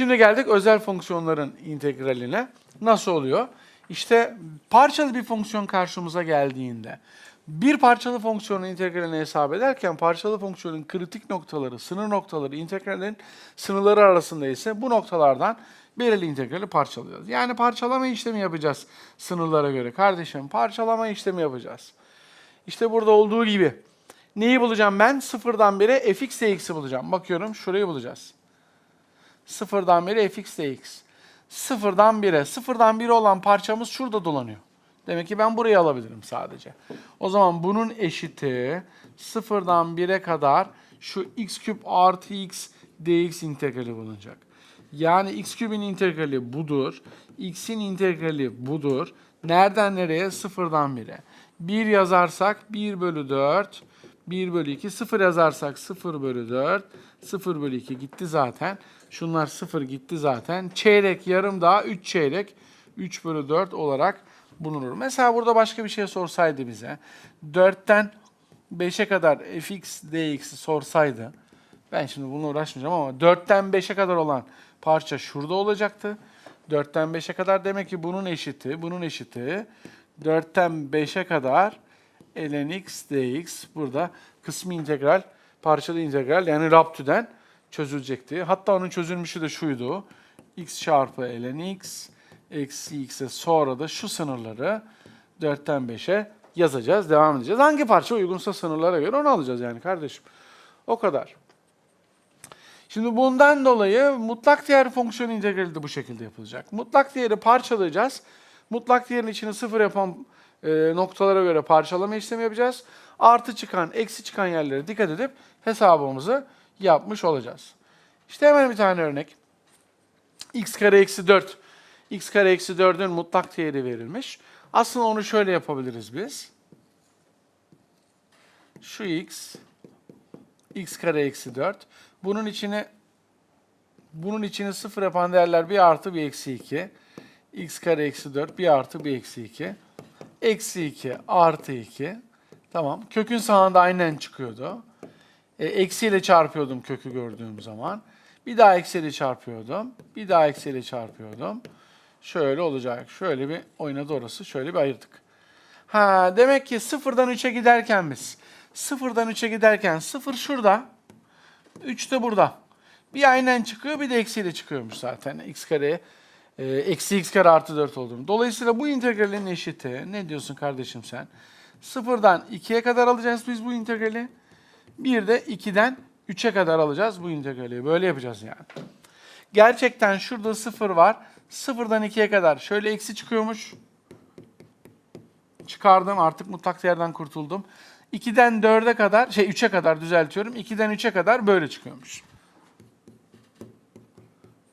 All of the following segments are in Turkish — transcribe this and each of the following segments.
Şimdi geldik özel fonksiyonların integraline. Nasıl oluyor? İşte parçalı bir fonksiyon karşımıza geldiğinde bir parçalı fonksiyonun integralini hesap ederken parçalı fonksiyonun kritik noktaları, sınır noktaları, integralin sınırları arasında ise bu noktalardan belirli integrali parçalıyoruz. Yani parçalama işlemi yapacağız sınırlara göre. Kardeşim parçalama işlemi yapacağız. İşte burada olduğu gibi. Neyi bulacağım ben? Sıfırdan bire fx dx'i bulacağım. Bakıyorum şurayı bulacağız. Sıfırdan bire fx dx. Sıfırdan bire. Sıfırdan bire olan parçamız şurada dolanıyor. Demek ki ben burayı alabilirim sadece. O zaman bunun eşiti sıfırdan bire kadar şu x küp artı x dx integrali bulunacak. Yani x küpün integrali budur. x'in integrali budur. Nereden nereye? Sıfırdan bire. 1 yazarsak 1 bölü 4, 1 bölü 2, 0 yazarsak 0 bölü 4, 0 bölü 2 gitti zaten. Şunlar 0 gitti zaten. Çeyrek, yarım daha 3 çeyrek, 3 bölü 4 olarak bulunur. Mesela burada başka bir şey sorsaydı bize, 4'ten 5'e kadar fx dx'i sorsaydı, ben şimdi bununla uğraşmayacağım ama 4'ten 5'e kadar olan parça şurada olacaktı. 4'ten 5'e kadar demek ki bunun eşiti, bunun eşiti 4'ten 5'e kadar ln x dx burada kısmi integral, parçalı integral yani raptüden çözülecekti. Hatta onun çözülmüşü de şuydu. x çarpı ln x eksi x'e sonra da şu sınırları 4'ten 5'e yazacağız, devam edeceğiz. Hangi parça uygunsa sınırlara göre onu alacağız yani kardeşim. O kadar. Şimdi bundan dolayı mutlak değer fonksiyon integrali de bu şekilde yapılacak. Mutlak değeri parçalayacağız. Mutlak değerin içini sıfır yapan e, noktalara göre parçalama işlemi yapacağız. Artı çıkan, eksi çıkan yerlere dikkat edip hesabımızı yapmış olacağız. İşte hemen bir tane örnek. x kare eksi 4. x kare eksi 4'ün mutlak değeri verilmiş. Aslında onu şöyle yapabiliriz biz. Şu x, x kare eksi 4. Bunun içine bunun içini sıfır yapan değerler bir artı bir eksi 2. x kare eksi 4 bir artı bir eksi 2. Eksi 2 artı 2. Tamam. Kökün sağında aynen çıkıyordu. E, eksiyle çarpıyordum kökü gördüğüm zaman. Bir daha eksiyle çarpıyordum. Bir daha eksiyle çarpıyordum. Şöyle olacak. Şöyle bir oynadı orası. Şöyle bir ayırdık. Ha demek ki sıfırdan 3'e giderken biz. Sıfırdan 3'e giderken sıfır şurada. 3 de burada. Bir aynen çıkıyor bir de eksiyle çıkıyormuş zaten. x kare e, eksi x kare artı 4 olduğunu. Dolayısıyla bu integralin eşiti ne diyorsun kardeşim sen? Sıfırdan 2'ye kadar alacağız biz bu integrali. Bir de 2'den 3'e kadar alacağız bu integrali. Böyle yapacağız yani. Gerçekten şurada sıfır var. Sıfırdan 2'ye kadar şöyle eksi çıkıyormuş. Çıkardım artık mutlak değerden kurtuldum. 2'den 4'e kadar, şey 3'e kadar düzeltiyorum. 2'den 3'e kadar böyle çıkıyormuş.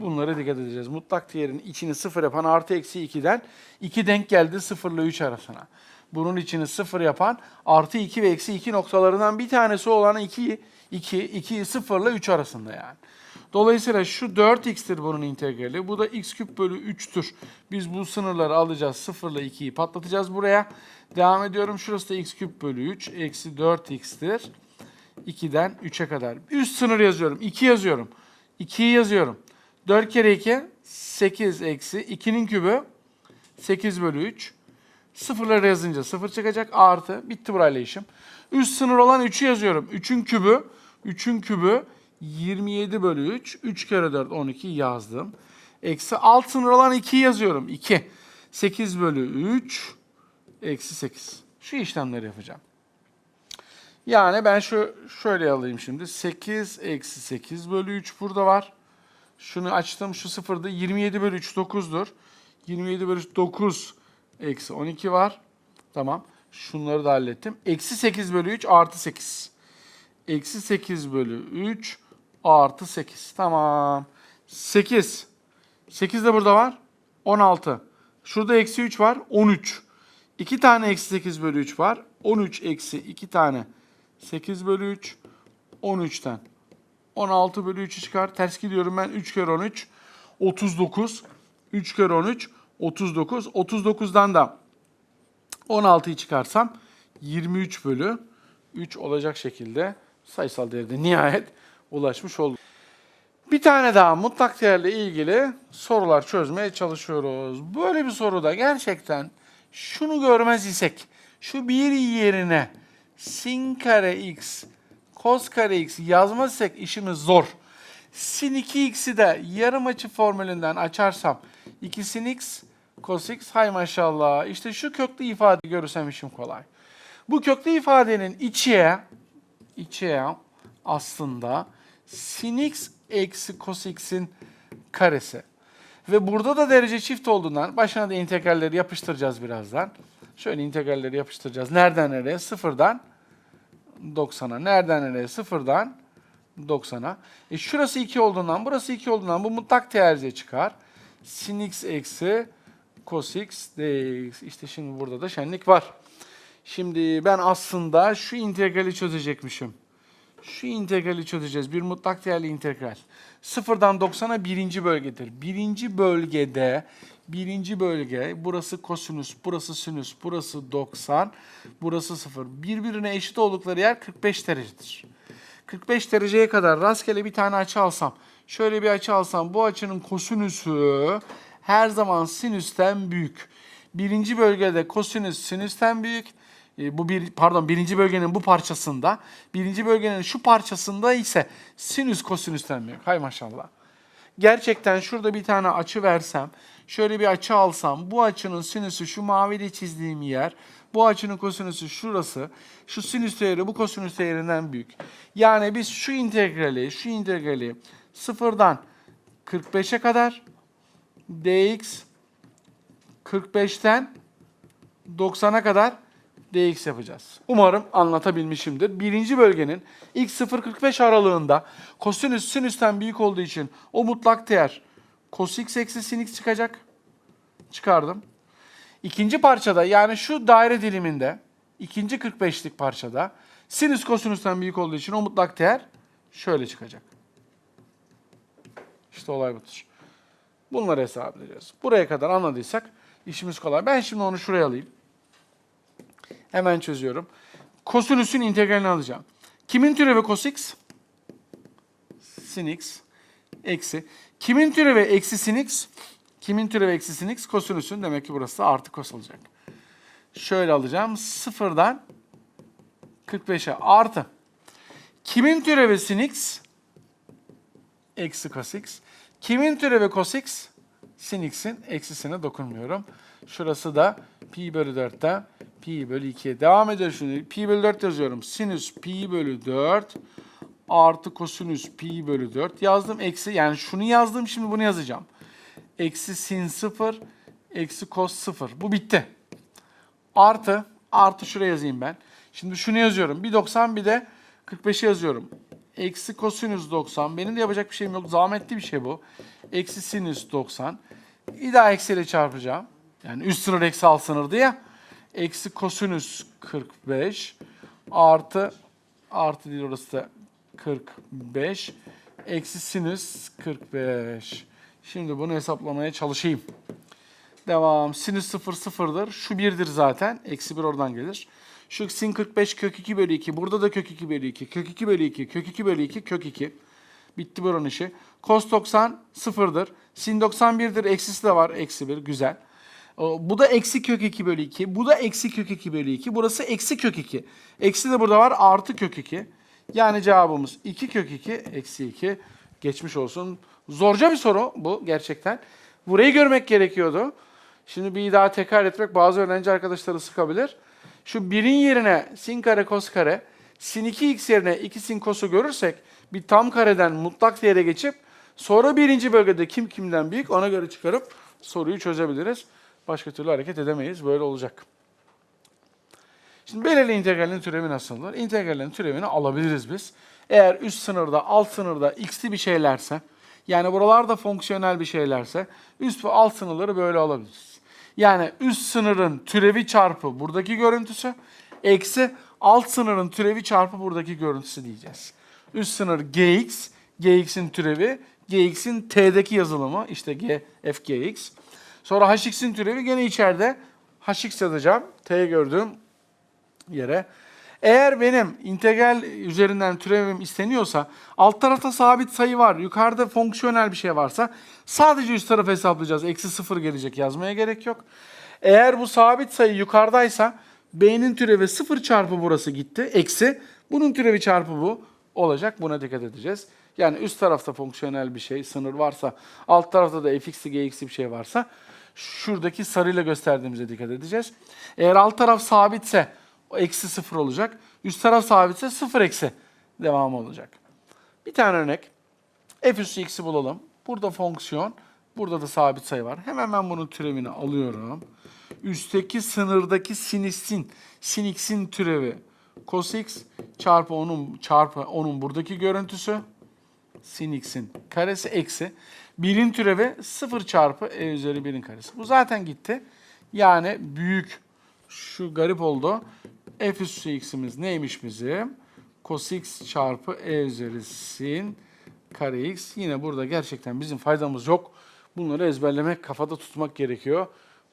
Bunlara dikkat edeceğiz. Mutlak değerin içini sıfır yapan artı eksi 2'den 2 denk geldi 0 ile 3 arasına. Bunun içini sıfır yapan artı 2 ve eksi 2 noktalarından bir tanesi olan 2, 2, 2 0 ile 3 arasında yani. Dolayısıyla şu 4x'tir bunun integrali. Bu da x küp bölü 3'tür. Biz bu sınırları alacağız. 0 ile 2'yi patlatacağız buraya. Devam ediyorum. Şurası da x küp bölü 3. Eksi 4x'tir. 2'den 3'e kadar. Üst sınır yazıyorum. 2 yazıyorum. 2'yi yazıyorum. 4 kere 2 8 eksi 2'nin kübü 8 bölü 3. Sıfırları yazınca 0 çıkacak. Artı. Bitti burayla işim. Üst sınır olan 3'ü yazıyorum. 3'ün kübü 3'ün kübü 27 bölü 3. 3 kere 4 12 yazdım. Eksi alt sınır olan 2'yi yazıyorum. 2. 8 bölü 3 eksi 8. Şu işlemleri yapacağım. Yani ben şu şöyle alayım şimdi. 8 eksi 8 bölü 3 burada var. Şunu açtım. Şu sıfırda 27 bölü 3 9'dur. 27 bölü 3 9 eksi 12 var. Tamam. Şunları da hallettim. Eksi 8 bölü 3 artı 8. Eksi 8 bölü 3 artı 8. Tamam. 8. 8 de burada var. 16. Şurada eksi 3 var. 13. 2 tane eksi 8 bölü 3 var. 13 eksi 2 tane 8 bölü 3. 13'ten 16 bölü 3'ü çıkar. Ters gidiyorum ben. 3 kere 13. 39. 3 kere 13. 39. 39'dan da 16'yı çıkarsam 23 bölü 3 olacak şekilde sayısal değerde nihayet ulaşmış oldum. Bir tane daha mutlak değerle ilgili sorular çözmeye çalışıyoruz. Böyle bir soruda gerçekten şunu görmez isek, şu bir yerine sin kare x, cos kare x yazmazsak işimiz zor. Sin 2x'i de yarım açı formülünden açarsam 2 sin x, cos x hay maşallah. İşte şu köklü ifade görürsem işim kolay. Bu köklü ifadenin içe içe aslında sin x eksi cos x'in karesi. Ve burada da derece çift olduğundan başına da integralleri yapıştıracağız birazdan. Şöyle integralleri yapıştıracağız. Nereden nereye? Sıfırdan 90'a. Nereden nereye? Sıfırdan 90'a. E şurası 2 olduğundan, burası 2 olduğundan bu mutlak değerce çıkar. Sin x eksi cos x dx. İşte şimdi burada da şenlik var. Şimdi ben aslında şu integrali çözecekmişim. Şu integrali çözeceğiz. Bir mutlak değerli integral. Sıfırdan 90'a birinci bölgedir. Birinci bölgede, birinci bölge, burası kosinüs, burası sinüs, burası 90, burası 0. Birbirine eşit oldukları yer 45 derecedir. 45 dereceye kadar rastgele bir tane açı alsam, şöyle bir açı alsam bu açının kosinüsü her zaman sinüsten büyük. Birinci bölgede kosinüs sinüsten büyük. E, bu bir pardon birinci bölgenin bu parçasında, birinci bölgenin şu parçasında ise sinüs kosinüsten büyük. Hay maşallah. Gerçekten şurada bir tane açı versem, şöyle bir açı alsam, bu açının sinüsü şu maviyle çizdiğim yer, bu açının kosinüsü şurası, şu sinüs değeri bu kosinüs değerinden büyük. Yani biz şu integrali, şu integrali sıfırdan 45'e kadar dx 45'ten 90'a kadar dx yapacağız. Umarım anlatabilmişimdir. Birinci bölgenin x 0-45 aralığında kosinüs sinüsten büyük olduğu için o mutlak değer cos x eksi sin x çıkacak. Çıkardım. İkinci parçada yani şu daire diliminde ikinci 45'lik parçada sinüs kosinüsten büyük olduğu için o mutlak değer şöyle çıkacak. İşte olay budur. Bunları hesaplayacağız. Buraya kadar anladıysak işimiz kolay. Ben şimdi onu şuraya alayım. Hemen çözüyorum. Kosinüsün integralini alacağım. Kimin türevi cos x? Sin x eksi. Kimin türevi eksi sin x? Kimin türevi eksi sin x? Kosinüsün demek ki burası da artı kos olacak. Şöyle alacağım. Sıfırdan 45'e artı. Kimin türevi sin x? Eksi cos x. Kimin türevi cos x? Sin x'in eksisine dokunmuyorum. Şurası da pi bölü 4'ten pi bölü 2'ye devam ediyor şimdi. Pi bölü 4 yazıyorum. Sinüs pi bölü 4 artı kosinüs pi bölü 4 yazdım. Eksi yani şunu yazdım şimdi bunu yazacağım. Eksi sin 0 eksi kos 0. Bu bitti. Artı artı şuraya yazayım ben. Şimdi şunu yazıyorum. Bir 90 bir de 45'i yazıyorum. Eksi kosinüs 90. Benim de yapacak bir şeyim yok. Zahmetli bir şey bu. Eksi sinüs 90. Bir daha eksiyle çarpacağım. Yani üst sınır eksi alt sınırdı ya. Eksi kosinüs 45 artı artı değil orası da 45 eksi sinüs 45. Şimdi bunu hesaplamaya çalışayım. Devam. Sinüs 0 sıfırdır. Şu 1'dir zaten. Eksi 1 oradan gelir. Şu sin 45 kök 2 bölü 2. Burada da kök 2 bölü 2. Kök 2 bölü 2. Kök 2 bölü 2. Kök 2. Bitti buranın işi. Cos 90 sıfırdır. Sin 91'dir. Eksisi de var. Eksi 1. Güzel. Bu da eksi kök 2 bölü 2. Bu da eksi kök 2 bölü 2. Burası eksi kök 2. Eksi de burada var. Artı kök 2. Yani cevabımız 2 kök 2 eksi 2. Geçmiş olsun. Zorca bir soru bu gerçekten. Burayı görmek gerekiyordu. Şimdi bir daha tekrar etmek bazı öğrenci arkadaşları sıkabilir. Şu birin yerine sin kare kos kare, sin 2x yerine 2 sin kosu görürsek bir tam kareden mutlak değere geçip sonra birinci bölgede kim kimden büyük ona göre çıkarıp soruyu çözebiliriz. Başka türlü hareket edemeyiz. Böyle olacak. Şimdi belirli integralin türevi nasıldır? İntegralin türevini alabiliriz biz. Eğer üst sınırda, alt sınırda x'li bir şeylerse, yani buralarda fonksiyonel bir şeylerse üst ve alt sınırları böyle alabiliriz. Yani üst sınırın türevi çarpı buradaki görüntüsü, eksi alt sınırın türevi çarpı buradaki görüntüsü diyeceğiz. Üst sınır gx, gx'in türevi, gx'in t'deki yazılımı, işte g, f, gx. Sonra hx'in türevi gene içeride hx yazacağım. t gördüğüm yere. Eğer benim integral üzerinden türevim isteniyorsa, alt tarafta sabit sayı var, yukarıda fonksiyonel bir şey varsa sadece üst tarafı hesaplayacağız. Eksi sıfır gelecek yazmaya gerek yok. Eğer bu sabit sayı yukarıdaysa b'nin türevi sıfır çarpı burası gitti. Eksi bunun türevi çarpı bu olacak. Buna dikkat edeceğiz. Yani üst tarafta fonksiyonel bir şey, sınır varsa, alt tarafta da fx'li gx'li bir şey varsa şuradaki sarıyla gösterdiğimize dikkat edeceğiz. Eğer alt taraf sabitse o eksi sıfır olacak. Üst taraf sabitse sıfır eksi devamı olacak. Bir tane örnek. f üssü x'i bulalım. Burada fonksiyon, burada da sabit sayı var. Hemen ben bunun türevini alıyorum. Üstteki sınırdaki sin x'in, sin x'in türevi cos x çarpı onun çarpı onun buradaki görüntüsü sin x'in karesi eksi 1'in türevi 0 çarpı e üzeri 1'in karesi. Bu zaten gitti. Yani büyük şu garip oldu. f üssü x'imiz neymiş bizim? Cos x çarpı e üzeri sin kare x. Yine burada gerçekten bizim faydamız yok. Bunları ezberlemek, kafada tutmak gerekiyor.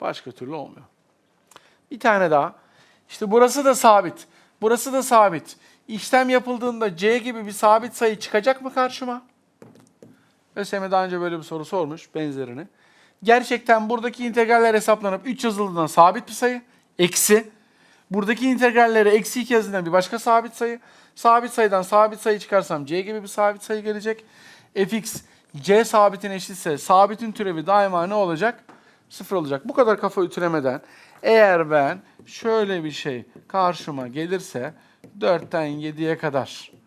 Başka türlü olmuyor. Bir tane daha. İşte burası da sabit. Burası da sabit. İşlem yapıldığında c gibi bir sabit sayı çıkacak mı karşıma? ÖSYM daha önce böyle bir soru sormuş benzerini. Gerçekten buradaki integraller hesaplanıp 3 yazıldığından sabit bir sayı. Eksi. Buradaki integrallere eksi 2 yazıldığından bir başka sabit sayı. Sabit sayıdan sabit sayı çıkarsam c gibi bir sabit sayı gelecek. fx c sabitin eşitse sabitin türevi daima ne olacak? Sıfır olacak. Bu kadar kafa ütülemeden eğer ben şöyle bir şey karşıma gelirse 4'ten 7'ye kadar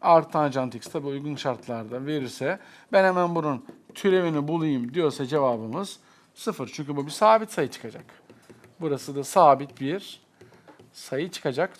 artı tanjant x tabi uygun şartlarda verirse ben hemen bunun türevini bulayım diyorsa cevabımız sıfır. Çünkü bu bir sabit sayı çıkacak. Burası da sabit bir sayı çıkacak.